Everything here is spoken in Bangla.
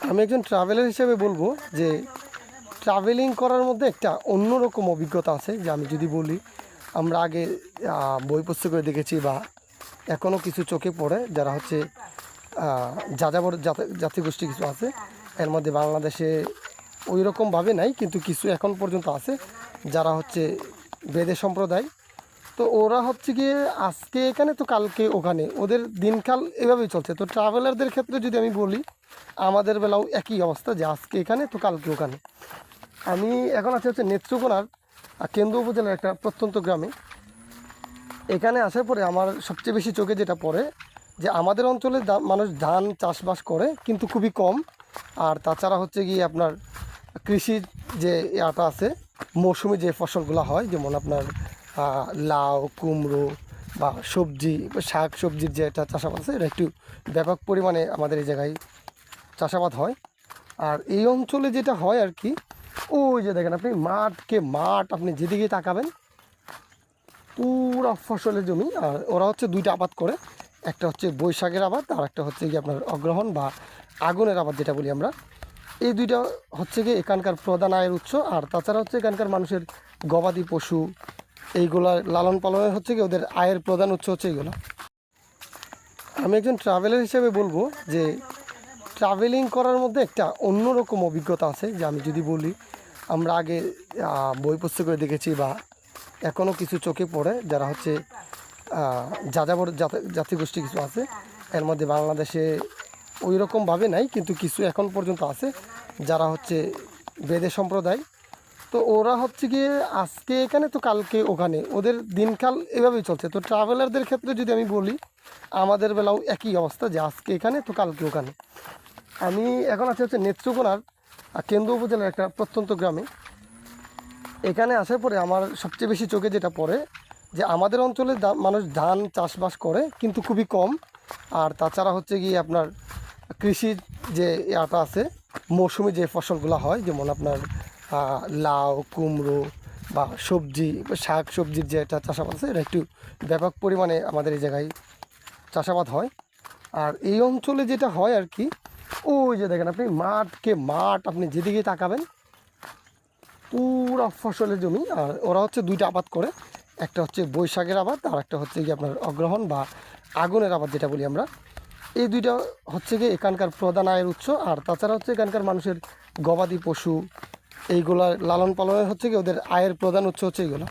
আমি একজন ট্রাভেলার হিসেবে বলব যে ট্রাভেলিং করার মধ্যে একটা অন্যরকম অভিজ্ঞতা আছে যে আমি যদি বলি, আমরা আগে বই পুস্তকে দেখেছি বা এখনও কিছু চোখে পড়ে যারা হচ্ছে যাযাবর জাতি- জাতিগোষ্ঠী কিছু আছে, এর মধ্যে বাংলাদেশে ওই রকমভাবে নাই, কিন্তু কিছু এখন পর্যন্ত আছে যারা হচ্ছে বেদে সম্প্রদায় তো ওরা হচ্ছে গিয়ে আজকে এখানে তো কালকে ওখানে। ওদের দিনকাল এভাবেই চলছে। তো ট্রাভেলারদের ক্ষেত্রে যদি আমি বলি, আমাদের বেলাও একই অবস্থা যে আজকে এখানে তো কালকে ওখানে। আমি এখন আছি হচ্ছে নেত্রকোনার কেন্দ্র উপজেলার একটা প্রত্যন্ত গ্রামে। এখানে আসার পরে আমার সবচেয়ে বেশি চোখে যেটা পড়ে, যে আমাদের অঞ্চলে মানুষ ধান চাষবাস করে, কিন্তু খুবই কম। আর তাছাড়া হচ্ছে গিয়ে আপনার কৃষির যে ইয়াটা আছে, মৌসুমি যে ফসলগুলো হয়, যেমন আপনার লাউ, কুমড়ো বা সবজি শাক সবজির যে একটা চাষাবাদ আছে, এটা একটু ব্যাপক পরিমাণে আমাদের এই জায়গায় চাষাবাদ হয়। আর এই অঞ্চলে যেটা হয় আর কি, ওই যে দেখেন আপনি, মাঠকে মাঠ আপনি যেদিকে তাকাবেন, পুরো ফসলের জমি, আর ওরা হচ্ছে দুইটা আবাদ করে। একটা হচ্ছে বৈশাখের আবাদ, আর একটা হচ্ছে কি আপনার অগ্রহণ বা আগুনের আবাদ, যেটা বলি আমরা। এই দুইটা হচ্ছে কি এখানকার প্রধান আয়ের উৎস, আর তাছাড়া হচ্ছে এখানকার মানুষের গবাদি পশু এইগুলা লালন পালনের হচ্ছে কি, ওদের আয়ের প্রধান উৎস হচ্ছে এইগুলো। আমি একজন ট্রাভেলার হিসেবে বলব যে ট্রাভেলিং করার মধ্যে একটা অন্যরকম অভিজ্ঞতা আছে যে আমি যদি বলি, আমরা আগে বই পুস্তকে দেখেছি বা এখনও কিছু চোখে পড়ে যারা হচ্ছে যাযাবর জাতি- জাতিগোষ্ঠী কিছু আছে, এর মধ্যে বাংলাদেশে ওই রকমভাবে নাই, কিন্তু কিছু এখন পর্যন্ত আছে যারা হচ্ছে বেদে সম্প্রদায় তো ওরা হচ্ছে গিয়ে আজকে এখানে তো কালকে ওখানে। ওদের দিনকাল এভাবেই চলছে। তো ট্রাভেলারদের ক্ষেত্রে যদি আমি বলি, আমাদের বেলাও একই অবস্থা যে আজকে এখানে, তো কালকে ওখানে। আমি এখন আছি হচ্ছে নেত্রকোনার কেন্দ্র উপজেলার একটা প্রত্যন্ত গ্রামে। এখানে আসার পরে আমার সবচেয়ে বেশি চোখে যেটা পড়ে, যে আমাদের অঞ্চলে মানুষ ধান চাষবাস করে, কিন্তু খুবই কম। আর তাছাড়া হচ্ছে গিয়ে আপনার কৃষির যে ইয়াটা আছে, মৌসুমি যে ফসলগুলো হয়, যেমন আপনার লাউ, কুমড়ো বা সবজি শাক সবজির যে একটা চাষাবাদ আছে, এটা একটু ব্যাপক পরিমাণে আমাদের এই জায়গায় চাষাবাদ হয়। আর এই অঞ্চলে যেটা হয় আর কি, ওই যে দেখেন আপনি, মাঠকে মাঠ আপনি যেদিকে তাকাবেন, পুরো ফসলের জমি, আর ওরা হচ্ছে দুইটা আবাদ করে। একটা হচ্ছে বৈশাখের আবাদ, আর একটা হচ্ছে কি আপনার অগ্রহণ বা আগুনের আবাদ, যেটা বলি আমরা। এই দুইটা হচ্ছে কি এখানকার প্রধান আয়ের উৎস, আর তাছাড়া হচ্ছে এখানকার মানুষের গবাদি পশু এইগুলা লালন পালনের হচ্ছে কি ওদের আয়ের প্রধান উৎস হচ্ছে এইগুলো।